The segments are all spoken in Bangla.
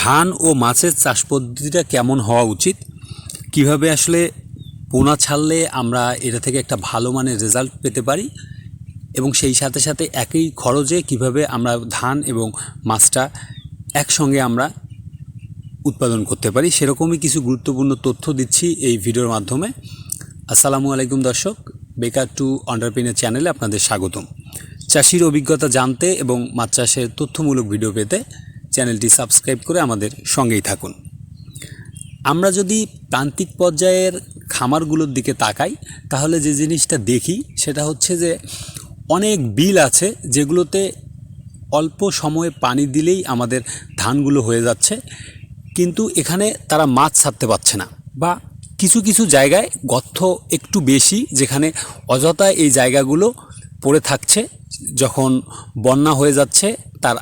ধান ও মাছের চাষ পদ্ধতিটা কেমন হওয়া উচিত? কীভাবে আসলে পোনা ছাড়লে আমরা এটা থেকে একটা ভালো মানের রেজাল্ট পেতে পারি? এবং সেই সাথে সাথে একই খরচে কীভাবে আমরা ধান এবং মাছটা একসঙ্গে আমরা উৎপাদন করতে পারি, সেরকমই কিছু গুরুত্বপূর্ণ তথ্য দিচ্ছি এই ভিডিওর মাধ্যমে। আসসালামু আলাইকুম দর্শক, বেকার টু অন্টারপ্রিনের চ্যানেলে আপনাদের স্বাগতম। চাষির অভিজ্ঞতা জানতে এবং মাছ চাষের তথ্যমূলক ভিডিও পেতে চ্যানেলটি সাবস্ক্রাইব করে আমাদের সঙ্গেই থাকুন। আমরা যদি প্রান্তিক পর্যায়ের খামারগুলোর দিকে তাকাই, তাহলে যে জিনিসটা দেখি, সেটা হচ্ছে যে অনেক বিল আছে যেগুলোতে অল্প সময়ে পানি দিলেই আমাদের ধানগুলো হয়ে যাচ্ছে, কিন্তু এখানে তারা মাছ ছাড়তে পারছে না বা কিছু কিছু জায়গায় গর্ত একটু বেশি, যেখানে অযথা এই জায়গাগুলো পড়ে থাকছে, যখন বন্যা হয়ে যাচ্ছে, তার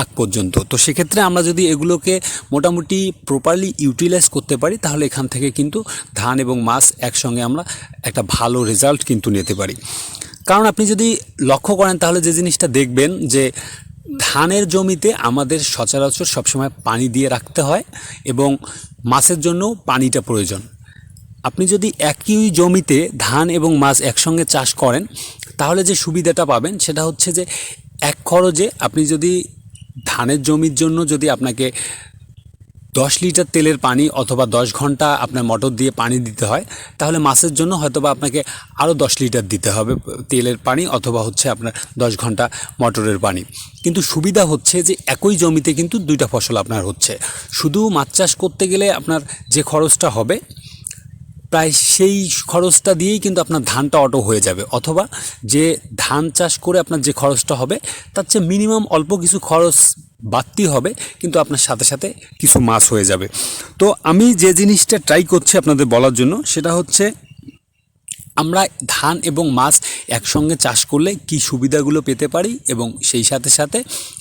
আগ পর্যন্ত। তো সেক্ষেত্রে আমরা যদি এগুলোকে মোটামুটি প্রপারলি ইউটিলাইজ করতে পারি, তাহলে এখান থেকে কিন্তু ধান এবং মাছ একসঙ্গে আমরা একটা ভালো রেজাল্ট কিন্তু নিতে পারি। কারণ আপনি যদি লক্ষ্য করেন, তাহলে যে জিনিসটা দেখবেন যে ধানের জমিতে আমাদের সচরাচর সবসময় পানি দিয়ে রাখতে হয় এবং মাছের জন্য পানিটা প্রয়োজন। আপনি যদি একই জমিতে ধান এবং মাছ একসঙ্গে চাষ করেন, তাহলে যে সুবিধাটা পাবেন সেটা হচ্ছে যে এক খরচে আপনি যদি ধানের জমির জন্য যদি আপনাকে দশ লিটার তেলের পানি অথবা দশ ঘণ্টা আপনার মোটর দিয়ে পানি দিতে হয়, তাহলে মাছের জন্য হয়তোবা আপনাকে আরও দশ লিটার দিতে হবে তেলের পানি অথবা হচ্ছে আপনার দশ ঘণ্টা মোটরের পানি। কিন্তু সুবিধা হচ্ছে যে একই জমিতে কিন্তু দুইটা ফসল আপনার হচ্ছে। শুধু মাছ চাষ করতে গেলে আপনার যে খরচটা হবে প্রায় সেই খরচটা দিয়েই কিন্তু আপনার ধানটা অটো হয়ে যাবে। অথবা যে ধান চাষ করে আপনার যে খরচটা হবে, তার চেয়ে মিনিমাম অল্প কিছু খরচ বাড়তি হবে, কিন্তু আপনার সাথে সাথে কিছু মাছ হয়ে যাবে। তো আমি যে জিনিসটা ট্রাই করছি আপনাদের বলার জন্য, সেটা হচ্ছে আমরা ধান এবং মাছ একসঙ্গে চাষ করলে কি সুবিধাগুলো পেতে পারি এবং সেই সাথে সাথে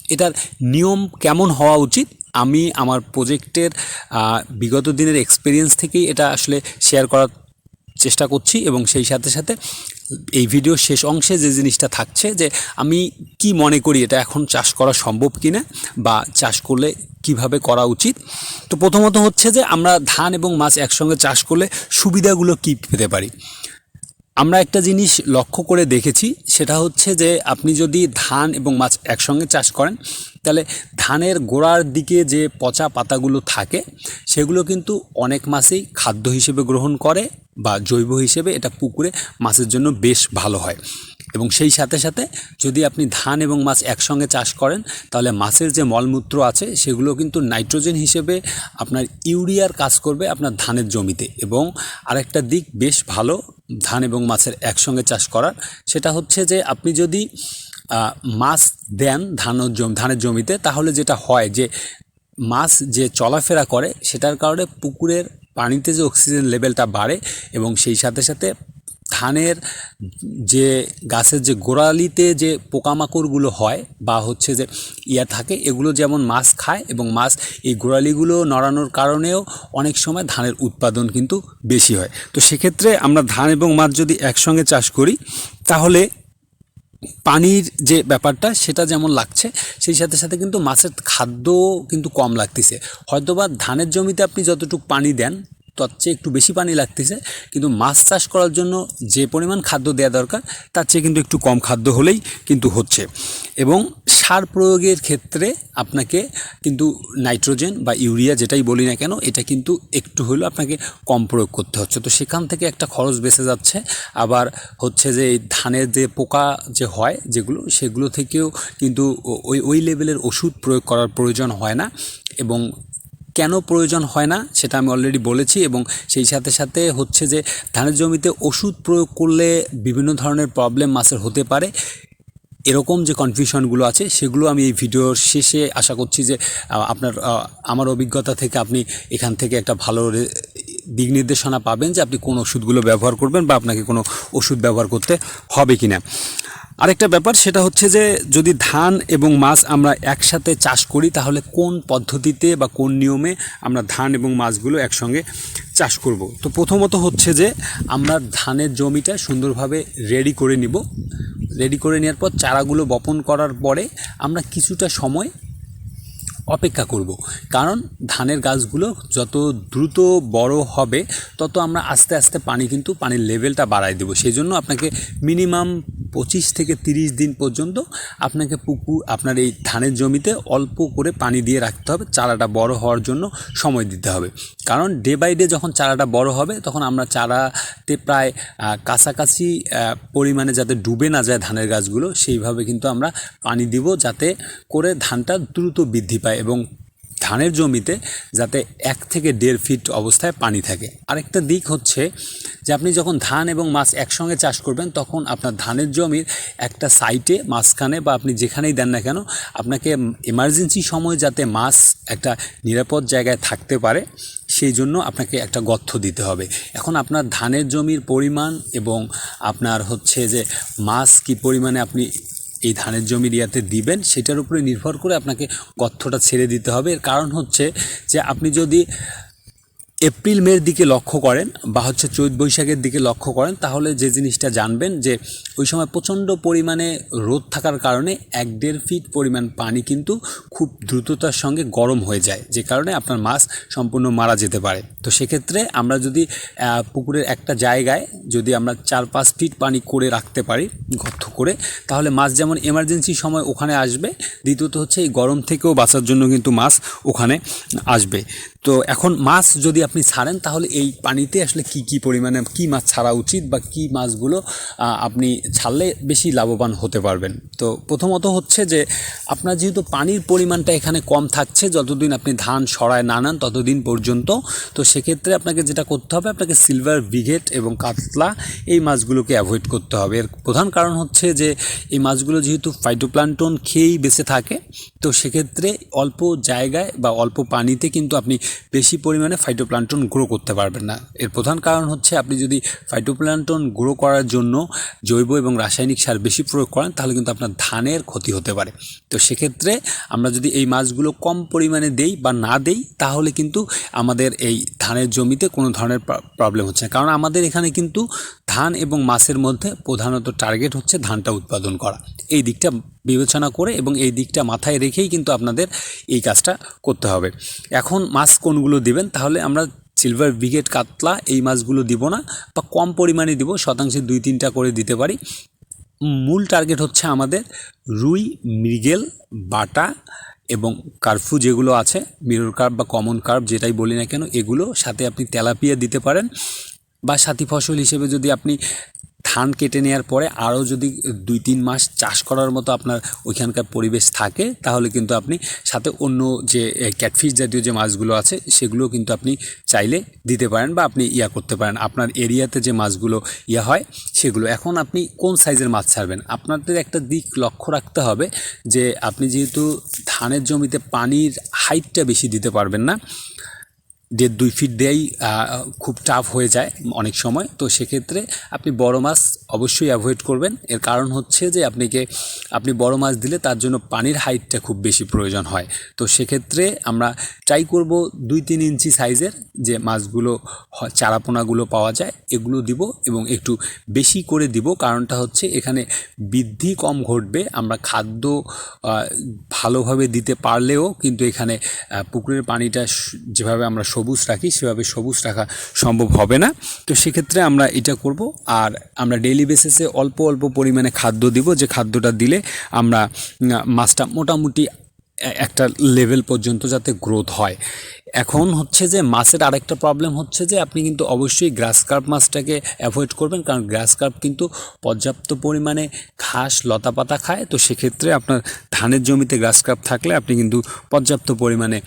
এটার নিয়ম কেমন হওয়া উচিত আমি আমার প্রোজেক্টের বিগত দিনের এক্সপিরিয়েন্স থেকেই এটা আসলে শেয়ার করার চেষ্টা করছি এবং সেই সাথে সাথে এই ভিডিও শেষ অংশে যে জিনিসটা থাকছে যে আমি কি মনে করি এটা এখন চাষ করা সম্ভব কিনা বা চাষ করলে কীভাবে করা উচিত? তো প্রথমত হচ্ছে যে আমরা ধান এবং মাছ একসঙ্গে চাষ করলে সুবিধাগুলো কী পেতে পারি? আমরা একটা জিনিস লক্ষ্য করে দেখেছি, সেটা হচ্ছে যে আপনি যদি ধান এবং মাছ একসঙ্গে চাষ করেন, তাহলে ধানের গোড়ার দিকে যে পচা পাতাগুলো থাকে, সেগুলো কিন্তু অনেক মাছই খাদ্য হিসেবে গ্রহণ করে বা জৈব হিসেবে এটা পুকুরে মাছের জন্য বেশ ভালো হয়। এবং সেই সাথে সাথে যদি আপনি ধান এবং মাছ একসঙ্গে চাষ করেন, তাহলে মাছের যে মলমূত্র আছে, সেগুলো কিন্তু নাইট্রোজেন হিসেবে আপনার ইউরিয়ার কাজ করবে আপনার ধানের জমিতে। এবং আরেকটা দিক বেশ ভালো ধান এবং মাছের একসঙ্গে চাষ করার, সেটা হচ্ছে যে আপনি যদি মাছ দেন জমি, ধানের জমিতে, তাহলে যেটা হয় যে মাছ যে চলাফেরা করে, সেটার কারণে পুকুরের পানিতে যে অক্সিজেন লেভেলটা বাড়ে এবং সেই সাথে সাথে ধানের যে গাছের যে গোড়ালিতে যে পোকামাকড়গুলো হয় বা হচ্ছে যে ইয়া থাকে, এগুলো যেমন মাছ খায় এবং মাছ এই গোড়ালিগুলো নড়ানোর কারণেও অনেক সময় ধানের উৎপাদন কিন্তু বেশি হয়। তো সেক্ষেত্রে আমরা ধান এবং মাছ যদি একসঙ্গে চাষ করি, তাহলে পানির যে ব্যাপারটা সেটা যেমন লাগছে, সেই সাথে সাথে কিন্তু মাছের খাদ্য কিন্তু কম লাগতেছে। হয়তোবা ধানের জমিতে আপনি যতটুকু পানি দেন তার চেয়ে একটু বেশি পানি লাগতেছে। কিন্তু মাছ চাষ করার জন্য যে পরিমাণ খাদ্য দেওয়া দরকার, তার চেয়ে কিন্তু একটু কম খাদ্য হলেই কিন্তু হচ্ছে। এবং সার প্রয়োগের ক্ষেত্রে আপনাকে কিন্তু নাইট্রোজেন বা ইউরিয়া যেটাই বলি না কেন, এটা কিন্তু একটু হলেও আপনাকে কম প্রয়োগ করতে হচ্ছে। তো সেখান থেকে একটা খরচ বেঁচে যাচ্ছে। আবার হচ্ছে যে ধানের যে পোকা যে হয় যেগুলো, সেগুলো থেকেও কিন্তু ওই ওই লেভেলের ওষুধ প্রয়োগ করার প্রয়োজন হয় না। এবং কেন প্রয়োজন হয় না, সেটা আমি অলরেডি বলেছি এবং সেই সাথে সাথে হচ্ছে যে ধানের জমিতে ওষুধ প্রয়োগ করলে বিভিন্ন ধরনের প্রবলেম মাছের হতে পারে। এরকম যে কনফিউশনগুলো আছে, সেগুলো আমি এই ভিডিওর শেষে আশা করছি যে আপনার আমার অভিজ্ঞতা থেকে আপনি এখান থেকে একটা ভালো দিক নির্দেশনা পাবেন যে আপনি কোন ওষুধগুলো ব্যবহার করবেন বা আপনাকে কোনো ওষুধ ব্যবহার করতে হবে কি না আরেকটা ব্যাপার, সেটা হচ্ছে যে যদি ধান এবং মাছ আমরা একসাথে চাষ করি, তাহলে কোন পদ্ধতিতে বা কোন নিয়মে আমরা ধান এবং মাছগুলো একসঙ্গে চাষ করব? তো প্রথমত হচ্ছে যে আমরা ধানের জমিটা সুন্দরভাবে রেডি করে নিব। রেডি করে নেওয়ার পর চারাগুলো বপন করার পরে আমরা কিছুটা সময় অপেক্ষা করব। কারণ ধানের গাছগুলো যত দ্রুত বড় হবে, তত আমরা আস্তে আস্তে পানি কিন্তু পানির লেভেলটা বাড়াই দেবো। সেই জন্য আপনাকে মিনিমাম পঁচিশ থেকে তিরিশ দিন পর্যন্ত আপনাকে পুকুর, আপনার এই ধানের জমিতে অল্প করে পানি দিয়ে রাখতে হবে, চারাটা বড় হওয়ার জন্য সময় দিতে হবে। কারণ ডে বাই ডে যখন চারাটা বড় হবে, তখন আমরা চারাতে প্রায় কাছাকাছি পরিমাণে যাতে ডুবে না যায় ধানের গাছগুলো, সেইভাবে কিন্তু আমরা পানি দিব যাতে করে ধানটা দ্রুত বৃদ্ধি পায় এবং ধানের জমিতে যাতে এক থেকে দেড় ফিট অবস্থায় পানি থাকে। আরেকটা দিক হচ্ছে যে আপনি যখন ধান এবং মাছ একসঙ্গে চাষ করবেন, তখন আপনার ধানের জমির একটা সাইটে, মাঝখানে বা আপনি যেখানেই দেন না কেন, আপনাকে এমার্জেন্সি সময় যাতে মাছ একটা নিরাপদ জায়গায় থাকতে পারে, সেই জন্য আপনাকে একটা গর্থ দিতে হবে। এখন আপনার ধানের জমির পরিমাণ এবং আপনার হচ্ছে যে মাছ কি পরিমাণে আপনি এই ধানের জমির ইয়াতে দিবেন, সেটার উপরে নির্ভর করে আপনাকে গর্তটা ছেড়ে দিতে হবে। এর কারণ হচ্ছে যে আপনি যদি এপ্রিল মের দিকে লক্ষ্য করেন বা হচ্ছে চৈত বৈশাখের দিকে লক্ষ্য করেন, তাহলে যে জিনিসটা জানবেন যে ওই সময় প্রচণ্ড পরিমাণে রোদ থাকার কারণে এক দেড় ফিট পরিমাণ পানি কিন্তু খুব দ্রুততার সঙ্গে গরম হয়ে যায়, যে কারণে আপনার মাছ সম্পূর্ণ মারা যেতে পারে। তো সেক্ষেত্রে আমরা যদি পুকুরের একটা জায়গায় যদি আমরা চার পাঁচ ফিট পানি করে রাখতে পারি, গর্ত করে, তাহলে মাছ যেমন এমার্জেন্সি সময় ওখানে আসবে, দ্বিতীয়ত হচ্ছে এই গরম থেকেও বাঁচার জন্য কিন্তু মাছ ওখানে আসবে। তো এখন মাছ যদি আপনি ছাড়েন, তাহলে এই পানিতে আসলে কি কি পরিমাণে, কি মাছ ছাড়া উচিত বা কি মাছগুলো আপনি ছাড়লে বেশি লাভবান হতে পারবেন। তো প্রথমত হচ্ছে যে, আপনার যেহেতু পানির পরিমাণটা এখানে কম থাকছে, যতদিন আপনি ধান সরায় না নেন ততদিন পর্যন্ত, তো সেক্ষেত্রে আপনাকে যেটা করতে হবে, আপনাকে সিলভার ব্রিগেড এবং কাতলা এই মাছগুলোকে অ্যাভয়েড করতে হবে। এর প্রধান কারণ হচ্ছে যে, এই মাছগুলো যেহেতু ফাইটোপ্লান্টন খেয়েই বেঁচে থাকে, তো সেক্ষেত্রে অল্প জায়গায় বা অল্প পানিতে কিন্তু আপনি বেশি পরিমাণে ফাইটোপ্লান্টন গ্রো করতে পারবেন না। এর প্রধান কারণ হচ্ছে আপনি যদি ফাইটোপ্লান্টন গ্রো করার জন্য জৈব এবং রাসায়নিক সার বেশি প্রয়োগ করেন, তাহলে কিন্তু আপনার ধানের ক্ষতি হতে পারে। তো সেক্ষেত্রে আমরা যদি এই মাছগুলো কম পরিমাণে দেই বা না দেই, তাহলে কিন্তু আমাদের এই ধানের জমিতে কোনো ধরনের প্রবলেম হচ্ছে না। কারণ আমাদের এখানে কিন্তু ধান এবং মাছের মধ্যে প্রধানত টার্গেট হচ্ছে ধানটা উৎপাদন করা। এই দিকটা বিবেচনা করে এবং এই দিকটা মাথায় রেখেই কিন্তু আপনাদের এই কাজটা করতে হবে। এখন মাছ কোনগুলো দিবেন? তাহলে আমরা সিলভার ব্রিগেড কাতলা এই মাছগুলো দিব না বা কম পরিমাণে দিব, শতাংশে দুই তিনটা করে দিতে পারি। মূল টার্গেট হচ্ছে আমাদের রুই, মৃগেল, বাটা এবং কার্ফু যেগুলো আছে মিরর কার্ভ বা কমন কার্ভ যেটাই বলি না কেন, এগুলো সাথে আপনি তেলাপিয়া দিতে পারেন। বা সাথী ফসল হিসেবে যদি আপনি ধান কেটে নেওয়ার পরে আরও যদি দুই তিন মাস চাষ করার মতো আপনার ওইখানকার পরিবেশ থাকে, তাহলে কিন্তু আপনি সাথে অন্য যে ক্যাটফিশ জাতীয় যে মাছগুলো আছে সেগুলো কিন্তু আপনি চাইলে দিতে পারেন বা আপনি ইয়া করতে পারেন। আপনার এরিয়াতে যে মাছগুলো ইয়া হয়, সেগুলো। এখন আপনি কোন সাইজের মাছ ছাড়বেন? আপনাদের একটা দিক লক্ষ্য রাখতে হবে যে, আপনি যেহেতু ধানের জমিতে পানির হাইটটা বেশি দিতে পারবেন না দেড় দুই ফিট দেয়াই খুব টাফ হয়ে যায় অনেক সময়। তো সেক্ষেত্রে আপনি বড় মাছ অবশ্যই অ্যাভয়েড করবেন। এর কারণ হচ্ছে যে আপনাকে, আপনি বড় মাছ দিলে তার জন্য পানির হাইটটা খুব বেশি প্রয়োজন হয়। তো সেক্ষেত্রে আমরা ট্রাই করব দুই তিন ইঞ্চি সাইজের যে মাছগুলো চারাপোনাগুলো পাওয়া যায়, এগুলো দিব এবং একটু বেশি করে দিব। কারণটা হচ্ছে এখানে বৃদ্ধি কম ঘটবে। আমরা খাদ্য ভালোভাবে দিতে পারলেও কিন্তু এখানে পুকুরের পানিটা যেভাবে আমরা সবুজ রাখি, সেভাবে সবুজ রাখা সম্ভব হবে না। তো সেক্ষেত্রে আমরা এটা করব। আর আমরা ডেইলি বেসিসে অল্প অল্প পরিমাণে খাদ্য দিব, যে খাদ্যটা দিলে আমরা মাছটা মোটামুটি একটা লেভেল পর্যন্ত যাতে গ্রোথ হয়। এখন হচ্ছে যে মাছের আরেকটা প্রবলেম হচ্ছে যে আপনি কিন্তু অবশ্যই গ্রাস কার্প মাছটাকে অ্যাভয়েড করবেন, কারণ গ্রাস কার্প কিন্তু পর্যাপ্ত পরিমাণে ঘাস, লতাপাতা খায়। তো সেক্ষেত্রে আপনার ধানের জমিতে গ্রাস কার্প থাকলে আপনি কিন্তু পর্যাপ্ত পরিমাণে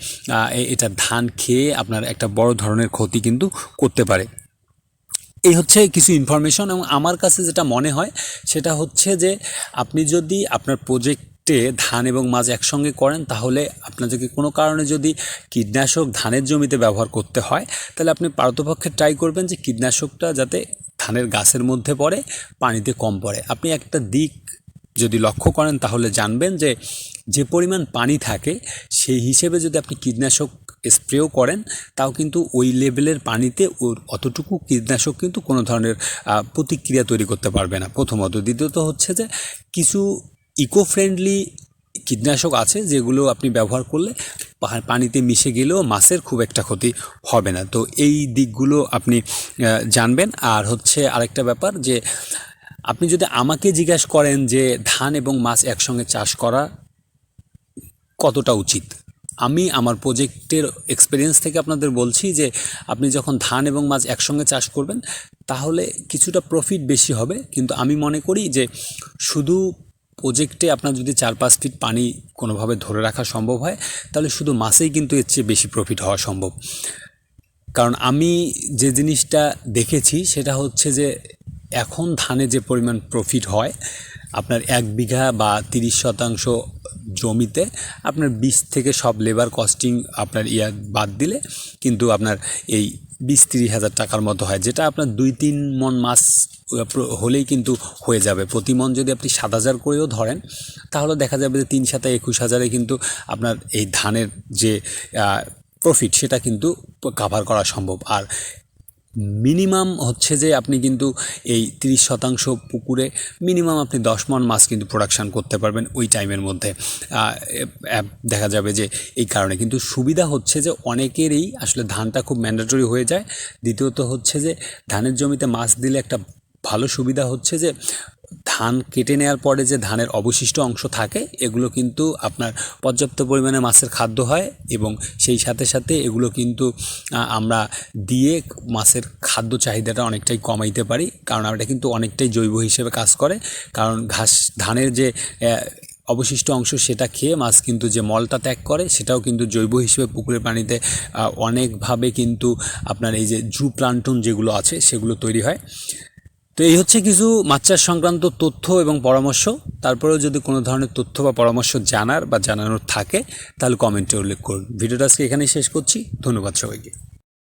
এটা ধান খেয়ে আপনার একটা বড় ধরনের ক্ষতি কিন্তু করতে পারে। এই হচ্ছে কিছু ইনফরমেশন এবং আমার কাছে যেটা মনে হয়, সেটা হচ্ছে যে আপনি যদি আপনার প্রজেক্টে ধান এবং মাছ একসঙ্গে করেন, তাহলে আপনাদেরকে কোনো কারণে যদি কীটনাশক ধানের জমিতে ব্যবহার করতে হয়, তাহলে আপনি পারতপক্ষে ট্রাই করবেন যে কীটনাশকটা যাতে ধানের গাছের মধ্যে পড়ে, পানিতে কম পড়ে। আপনি একটা দিক যদি লক্ষ্য করেন, তাহলে জানবেন যে যে পরিমাণ পানি থাকে, সেই হিসেবে যদি আপনি কীটনাশক স্প্রেও করেন, তাও কিন্তু ওই লেভেলের পানিতে ওর অতটুকু কীটনাশক কিন্তু কোনো ধরনের প্রতিক্রিয়া তৈরি করতে পারবে না। প্রথমত। দ্বিতীয়ত হচ্ছে যে কিছু ইকো ফ্রেন্ডলি কীটনাশক আছে যেগুলো আপনি ব্যবহার করলে পানিতে মিশে গেলেও মাছের খুব একটা ক্ষতি হবে না। তো এই দিকগুলো আপনি জানবেন। আর হচ্ছে আরেকটা ব্যাপার যে আপনি যদি আমাকে জিজ্ঞাসা করেন যে ধান এবং মাছ একসঙ্গে চাষ করা কতটা উচিত? আমি আমার প্রজেক্টের এক্সপিরিয়েন্স থেকে আপনাদের বলছি যে আপনি যখন ধান এবং মাছ একসঙ্গে চাষ করবেন, তাহলে কিছুটা প্রফিট বেশি হবে। কিন্তু আমি মনে করি যে শুধু প্রজেক্টে আপনার যদি চার পাঁচ ফিট পানি কোনোভাবে ধরে রাখা সম্ভব হয়, তাহলে শুধু মাছেই কিন্তু এর চেয়ে বেশি প্রফিট হওয়া সম্ভব। কারণ আমি যে জিনিসটা দেখেছি, সেটা হচ্ছে যে এখন ধানে যে পরিমাণ প্রফিট হয় আপনার এক বিঘা বা তিরিশ শতাংশ জমিতে আপনার বিশ থেকে সব লেবার কস্টিং আপনার ইয়া বাদ দিলে কিন্তু আপনার এই বিশ তিরিশ হাজার টাকার মতো হয়। যেটা আপনার দুই, তিন মন মাছ হলেই কিন্তু হয়ে যাবে। প্রতি মন যদি আপনি সাত হাজার করেও ধরেন, তাহলে দেখা যাবে যে তিন সাথে একুশ হাজারে কিন্তু আপনার এই ধানের যে প্রফিট সেটা কিন্তু কাভার করা সম্ভব। আর মিনিমাম হচ্ছে যে আপনি কিন্তু এই তিরিশ শতাংশ পুকুরে মিনিমাম আপনি দশ মন মাছ কিন্তু প্রোডাকশান করতে পারবেন ওই টাইমের মধ্যে। দেখা যাবে যে এই কারণে। কিন্তু সুবিধা হচ্ছে যে অনেকেরই আসলে ধানটা খুব ম্যান্ডেটরি হয়ে যায়। দ্বিতীয়ত হচ্ছে যে ধানের জমিতে মাছ দিলে একটা ভালো সুবিধা হচ্ছে যে ধান কেটে নেওয়ার পরে যে ধানের অবশিষ্ট অংশ থাকে, এগুলো কিন্তু আপনার পর্যাপ্ত পরিমাণে মাছের খাদ্য হয় এবং সেই সাথে সাথে এগুলো কিন্তু আমরা দিয়ে মাছের খাদ্য চাহিদাটা অনেকটাই কমাইতে পারি। কারণ এটা কিন্তু অনেকটাই জৈব হিসেবে কাজ করে। কারণ ঘাস, ধানের যে অবশিষ্ট অংশ সেটা খেয়ে মাছ কিন্তু যে মলটা ত্যাগ করে, সেটাও কিন্তু জৈব হিসেবে পুকুরের পানিতে অনেকভাবে কিন্তু আপনার এই যে জু প্লান্টন যেগুলো আছে, সেগুলো তৈরি হয়। তো এই হচ্ছে কিছু মাছ সংক্রান্ত তথ্য এবং পরামর্শ। তারপরেও যদি কোনো ধরনের তথ্য বা পরামর্শ জানার বা জানানোর থাকে, তাহলে কমেন্টে উল্লেখ করুন। ভিডিওটা আজকে এখানেই শেষ করছি। ধন্যবাদ সবাইকে।